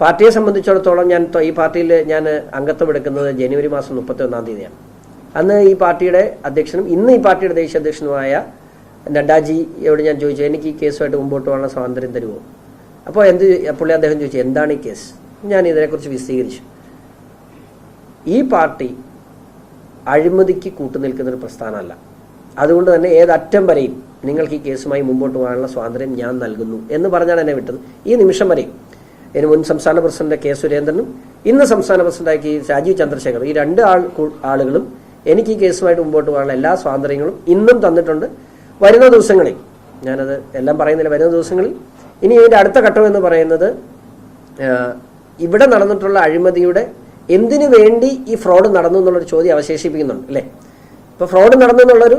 പാർട്ടിയെ സംബന്ധിച്ചിടത്തോളം ഞാൻ ഈ പാർട്ടിയിൽ ഞാൻ അംഗത്വം എടുക്കുന്നത് ജനുവരി മാസം മുപ്പത്തി ഒന്നാം തീയതിയാണ്. അന്ന് ഈ പാർട്ടിയുടെ അധ്യക്ഷനും ഇന്ന് ഈ പാർട്ടിയുടെ ദേശീയ അധ്യക്ഷനുമായ നഡ്ഡാജിയോട് ഞാൻ ചോദിച്ചു എനിക്ക് ഈ കേസുമായിട്ട് മുമ്പോട്ട് പോകാനുള്ള സ്വാതന്ത്ര്യം തരുമോ? അപ്പോൾ എന്ത് പുള്ളി അദ്ദേഹം ചോദിച്ചു എന്താണ് ഈ കേസ്? ഞാൻ ഇതിനെക്കുറിച്ച് വിശദീകരിച്ചു. ഈ പാർട്ടി അഴിമതിക്ക് കൂട്ടുനിൽക്കുന്ന ഒരു പ്രസ്ഥാനമല്ല. അതുകൊണ്ട് തന്നെ ഏതറ്റം വരെയും നിങ്ങൾക്ക് ഈ കേസുമായി മുമ്പോട്ട് പോകാനുള്ള സ്വാതന്ത്ര്യം ഞാൻ നൽകുന്നു എന്ന് പറഞ്ഞാണ് എന്നെ വിട്ടത്. ഈ നിമിഷം വരെയും ഇതിന് മുൻ സംസ്ഥാന പ്രസിഡന്റ് കെ സുരേന്ദ്രനും ഇന്ന് സംസ്ഥാന പ്രസിഡന്റാക്കി രാജീവ് ചന്ദ്രശേഖർ ഈ രണ്ട് ആൾ ആളുകളും എനിക്ക് ഈ കേസുമായിട്ട് മുമ്പോട്ട് പോകാനുള്ള എല്ലാ സ്വാതന്ത്ര്യങ്ങളും ഇന്നും തന്നിട്ടുണ്ട്. വരുന്ന ദിവസങ്ങളിൽ ഞാനത് എല്ലാം പറയുന്നില്ല വരുന്ന ദിവസങ്ങളിൽ. ഇനി ഇതിന്റെ അടുത്ത ഘട്ടം എന്ന് പറയുന്നത് ഇവിടെ നടന്നിട്ടുള്ള അഴിമതിയുടെ എന്തിനു വേണ്ടി ഈ ഫ്രോഡ് നടന്നു എന്നുള്ളൊരു ചോദ്യം അവശേഷിപ്പിക്കുന്നുണ്ട് അല്ലേ? ഇപ്പൊ ഫ്രോഡ് നടന്നു എന്നുള്ളൊരു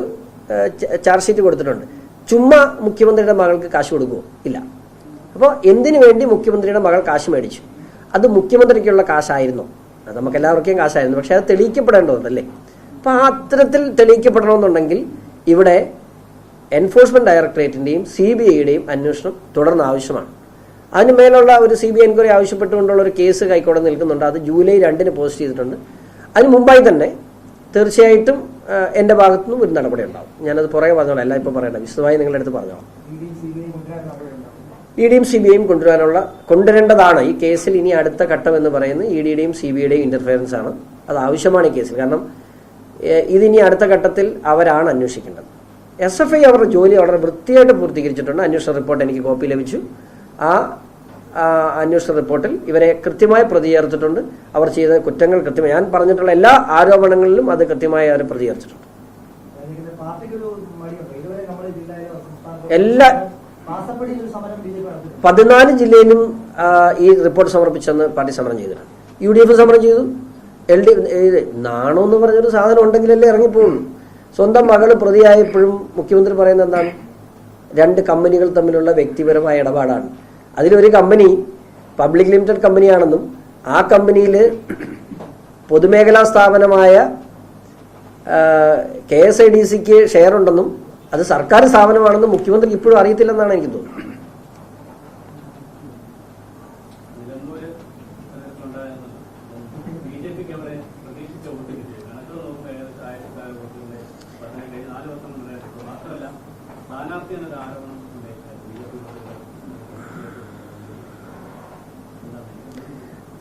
ചാർജ് ഷീറ്റ് കൊടുത്തിട്ടുണ്ട്. ചുമ്മാ മുഖ്യമന്ത്രിയുടെ മകൾക്ക് കാശ് കൊടുക്കുമോ ഇല്ല. അപ്പോൾ എന്തിനു വേണ്ടി മുഖ്യമന്ത്രിയുടെ മകൾ കാശ് മേടിച്ചു? അത് മുഖ്യമന്ത്രിക്കുള്ള കാശായിരുന്നു. അത് നമുക്ക് എല്ലാവർക്കും കാശായിരുന്നു. പക്ഷെ അത് തെളിയിക്കപ്പെടേണ്ടതല്ലേ അപ്പൊ ആ അത്തരത്തിൽ തെളിയിക്കപ്പെടണമെന്നുണ്ടെങ്കിൽ ഇവിടെ എൻഫോഴ്സ്മെന്റ് ഡയറക്ടറേറ്റിന്റെയും സി ബി ഐയുടെയും അന്വേഷണം തുടർന്ന് ആവശ്യമാണ്. അതിന് മേലുള്ള ഒരു സി ബി ഐ എൻക്വയറി ആവശ്യപ്പെട്ടുകൊണ്ടുള്ള ഒരു കേസ് കൈക്കോടെ നിൽക്കുന്നുണ്ട്. അത് ജൂലൈ രണ്ടിന് പോസ്റ്റ് ചെയ്തിട്ടുണ്ട്. അതിന് മുമ്പായി തന്നെ തീർച്ചയായിട്ടും ആ, എന്റെ ഭാഗത്തു നിന്നും ഒരു നടപടി ഉണ്ടാവും ഞാനത് പുറകെ പറഞ്ഞോളാം. എല്ലാം ഇപ്പൊ പറയണ്ട. വിശദമായി നിങ്ങളുടെ അടുത്ത് പറഞ്ഞോളാം ഇ ഡിയും സി ബി ഐയും കൊണ്ടുവരാനുള്ള കൊണ്ടുവരേണ്ടതാണ്. ഈ കേസിൽ ഇനി അടുത്ത ഘട്ടം എന്ന് പറയുന്നത് ഇ ഡിയുടെയും സി ബി ഐയുടെയും ഇന്റർഫിയറൻസ് ആണ്. അത് ആവശ്യമാണ് ഈ കേസിൽ. കാരണം ഇതിനി അടുത്ത ഘട്ടത്തിൽ അവരാണ് അന്വേഷിക്കേണ്ടത്. എസ് എഫ് ഐ അവരുടെ ജോലി വളരെ വൃത്തിയായിട്ട് പൂർത്തീകരിച്ചിട്ടുണ്ട്. അന്വേഷണ റിപ്പോർട്ട് എനിക്ക് കോപ്പി ലഭിച്ചു. ആ അന്വേഷണ റിപ്പോർട്ടിൽ ഇവരെ കൃത്യമായി പ്രതി ചേർത്തിട്ടുണ്ട് അവർ ചെയ്ത കുറ്റങ്ങൾ കൃത്യമായി ഞാൻ പറഞ്ഞിട്ടുള്ള എല്ലാ ആരോപണങ്ങളിലും അത് കൃത്യമായി അവർ പ്രതി ചേർത്തിട്ടുണ്ട് പാർട്ടിക്കൊരു മടിയുണ്ട് ഇതുവരെ നമ്മുടെ ജില്ലയിലോ സംസ്ഥാനത്തോ എല്ലാ പതിനാല് ജില്ലയിലും ഈ റിപ്പോർട്ട് സമർപ്പിച്ചെന്ന് പാർട്ടി സമരം ചെയ്തിട്ടുണ്ട്. യു ഡി എഫ് സമരം ചെയ്തു. എൽ ഡി നാണോ എന്ന് പറഞ്ഞൊരു സാധനം ഉണ്ടെങ്കിലല്ലേ ഇറങ്ങിപ്പോകുള്ളൂ സ്വന്തം മകൾ പ്രതിയായപ്പോഴും മുഖ്യമന്ത്രി പറയുന്നത് എന്താണ്? രണ്ട് കമ്പനികൾ തമ്മിലുള്ള വ്യക്തിപരമായ ഇടപാടാണ്. അതിലൊരു കമ്പനി പബ്ലിക് ലിമിറ്റഡ് കമ്പനിയാണെന്നും ആ കമ്പനിയിൽ പൊതുമേഖലാ സ്ഥാപനമായ കെ എസ് ഐ ഡി സിക്ക് ഷെയർ ഉണ്ടെന്നും അത് സർക്കാർ സ്ഥാപനമാണെന്ന് മുഖ്യമന്ത്രി ഇപ്പോഴും അറിയത്തില്ലെന്നാണ് എനിക്ക് തോന്നുന്നത്.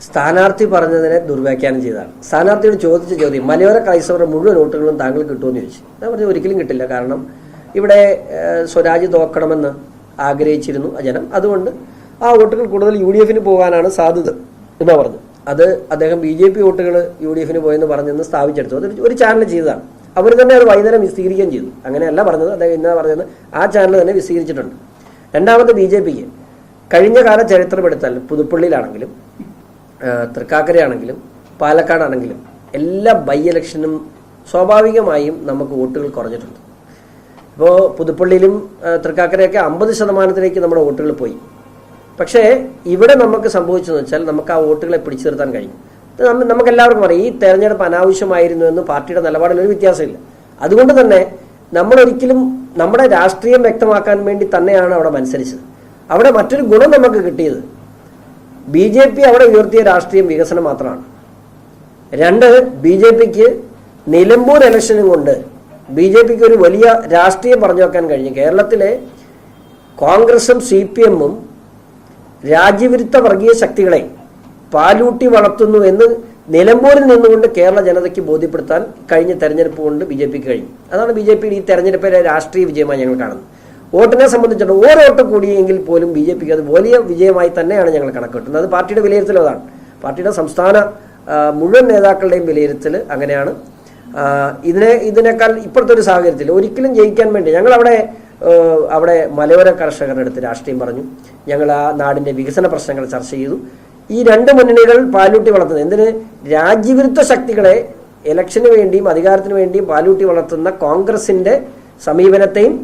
സ്ഥാനാർത്ഥി പറഞ്ഞതിനെ ദുർവ്യാഖ്യാനം ചെയ്തതാണ് സ്ഥാനാർത്ഥിയോട് ചോദിച്ച ചോദ്യം മലയോര ക്രൈസ്തവരുടെ മുഴുവൻ വോട്ടുകളും താങ്കൾ കിട്ടുമെന്ന് ചോദിച്ചു. ഞാൻ പറഞ്ഞു ഒരിക്കലും കിട്ടില്ല. കാരണം ഇവിടെ സ്വരാജ് തോക്കണമെന്ന് ആഗ്രഹിച്ചിരുന്നു ജനം. അതുകൊണ്ട് ആ വോട്ടുകൾ കൂടുതൽ യു ഡി എഫിന് പോകാനാണ് സാധ്യത എന്നാ പറഞ്ഞു. അത് അദ്ദേഹം ബി ജെ പി വോട്ടുകൾ യു ഡി എഫിന് പോയെന്ന് പറഞ്ഞെന്ന് സ്ഥാപിച്ചെടുത്തു. അത് ഒരു ചാനൽ ചെയ്തതാണ്. അവർ തന്നെ അത് വൈകുന്നേരം വിശദീകരിക്കുകയും ചെയ്തു. അങ്ങനെയല്ല പറഞ്ഞത്. അദ്ദേഹം എന്നാ പറഞ്ഞത് ആ ചാനൽ തന്നെ വിശദീകരിച്ചിട്ടുണ്ട് രണ്ടാമത്തെ ബി ജെ പിക്ക് കഴിഞ്ഞ കാല ചരിത്രമെടുത്താൽ പുതുപ്പള്ളിയിലാണെങ്കിലും തൃക്കാക്കരയാണെങ്കിലും പാലക്കാടാണെങ്കിലും എല്ലാ ബൈ ഇലക്ഷനും സ്വാഭാവികമായും നമുക്ക് വോട്ടുകൾ കുറഞ്ഞിട്ടുണ്ട്. ഇപ്പോൾ പുതുപ്പള്ളിയിലും തൃക്കാക്കരയൊക്കെ അമ്പത് ശതമാനത്തിലേക്ക് നമ്മുടെ വോട്ടുകൾ പോയി. പക്ഷേ ഇവിടെ നമുക്ക് സംഭവിച്ചെന്ന് വെച്ചാൽ നമുക്ക് ആ വോട്ടുകളെ പിടിച്ചു നിർത്താൻ കഴിയും നമുക്ക് എല്ലാവർക്കും അറിയാം ഈ തെരഞ്ഞെടുപ്പ് അനാവശ്യമായിരുന്നു എന്ന് പാർട്ടിയുടെ നിലപാടിൽ ഒരു വ്യത്യാസമില്ല. അതുകൊണ്ട് തന്നെ നമ്മൾ ഒരിക്കലും നമ്മുടെ രാഷ്ട്രീയം വ്യക്തമാക്കാൻ വേണ്ടി തന്നെയാണ് അവിടെ മത്സരിച്ചത്. അവിടെ മറ്റൊരു ഗുണം നമുക്ക് കിട്ടിയത് ബി ജെ പി അവിടെ ഉയർത്തിയ രാഷ്ട്രീയം വികസനം മാത്രമാണ്. രണ്ട് ബി ജെ പിക്ക് നിലമ്പൂർ ഇലക്ഷനും കൊണ്ട് ബി ജെ പിക്ക് ഒരു വലിയ രാഷ്ട്രീയം പറഞ്ഞു വെക്കാൻ കഴിഞ്ഞു. കേരളത്തിലെ കോൺഗ്രസും സി പി എമ്മും രാജ്യവിരുദ്ധ വർഗീയ ശക്തികളെ പാലൂട്ടി വളർത്തുന്നു എന്ന് നിലമ്പൂരിൽ നിന്നുകൊണ്ട് കേരള ജനതയ്ക്ക് ബോധ്യപ്പെടുത്താൻ കഴിഞ്ഞ തെരഞ്ഞെടുപ്പ് കൊണ്ട് ബി ജെ പിക്ക് കഴിഞ്ഞു. അതാണ് ബി ജെ പിയുടെ ഈ തെരഞ്ഞെടുപ്പിലെ രാഷ്ട്രീയ വിജയമായി ഞങ്ങൾ കാണുന്നത്. വോട്ടിനെ സംബന്ധിച്ചിടത്തോളം ഓരോ വോട്ട് കൂടിയെങ്കിൽ പോലും ബി ജെ പിക്ക് അത് വലിയ വിജയമായി തന്നെയാണ് ഞങ്ങൾ കണക്കിട്ടുന്നത് അത് പാർട്ടിയുടെ വിലയിരുത്തൽ അതാണ്. പാർട്ടിയുടെ സംസ്ഥാന മുഴുവൻ നേതാക്കളുടെയും വിലയിരുത്തൽ അങ്ങനെയാണ്. ഇതിനെ ഇതിനേക്കാൾ ഇപ്പോഴത്തെ ഒരു സാഹചര്യത്തിൽ ഒരിക്കലും ജയിക്കാൻ വേണ്ടി ഞങ്ങൾ അവിടെ അവിടെ മലയോര കർഷകരുടെ അടുത്ത് രാഷ്ട്രീയം പറഞ്ഞു. ഞങ്ങൾ ആ നാടിന്റെ വികസന പ്രശ്നങ്ങൾ ചർച്ച ചെയ്തു. ഈ രണ്ട് മുന്നണികൾ പാലൂട്ടി വളർത്തുന്നത് എന്തിന്? രാജ്യവിരുദ്ധ ശക്തികളെ ഇലക്ഷന് വേണ്ടിയും അധികാരത്തിന് വേണ്ടിയും പാലൂട്ടി വളർത്തുന്ന കോൺഗ്രസിന്റെ സമീപനത്തെയും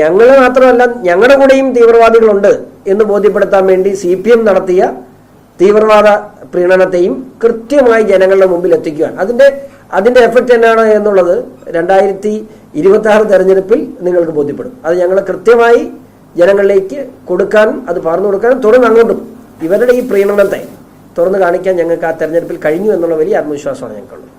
ഞങ്ങൾ മാത്രമല്ല ഞങ്ങളുടെ കൂടെയും തീവ്രവാദികളുണ്ട് എന്ന് ബോധ്യപ്പെടുത്താൻ വേണ്ടി സി പി എം നടത്തിയ തീവ്രവാദ പ്രീണനത്തെയും കൃത്യമായി ജനങ്ങളുടെ മുമ്പിൽ എത്തിക്കുകയാണ്. അതിന്റെ അതിന്റെ എഫക്റ്റ് എന്നാണ് എന്നുള്ളത് രണ്ടായിരത്തി ഇരുപത്തി ആറ് തെരഞ്ഞെടുപ്പിൽ നിങ്ങൾക്ക് ബോധ്യപ്പെടും. അത് ഞങ്ങൾ കൃത്യമായി ജനങ്ങളിലേക്ക് കൊടുക്കാൻ അത് പറഞ്ഞു കൊടുക്കാനും തുടർന്ന് അങ്ങോട്ടും. ഇവരുടെ ഈ പ്രീണനത്തെ തുറന്നു കാണിക്കാൻ ഞങ്ങൾക്ക് ആ തെരഞ്ഞെടുപ്പിൽ കഴിഞ്ഞു എന്നുള്ള വലിയ ആത്മവിശ്വാസമാണ് ഞങ്ങൾക്കുള്ളത്.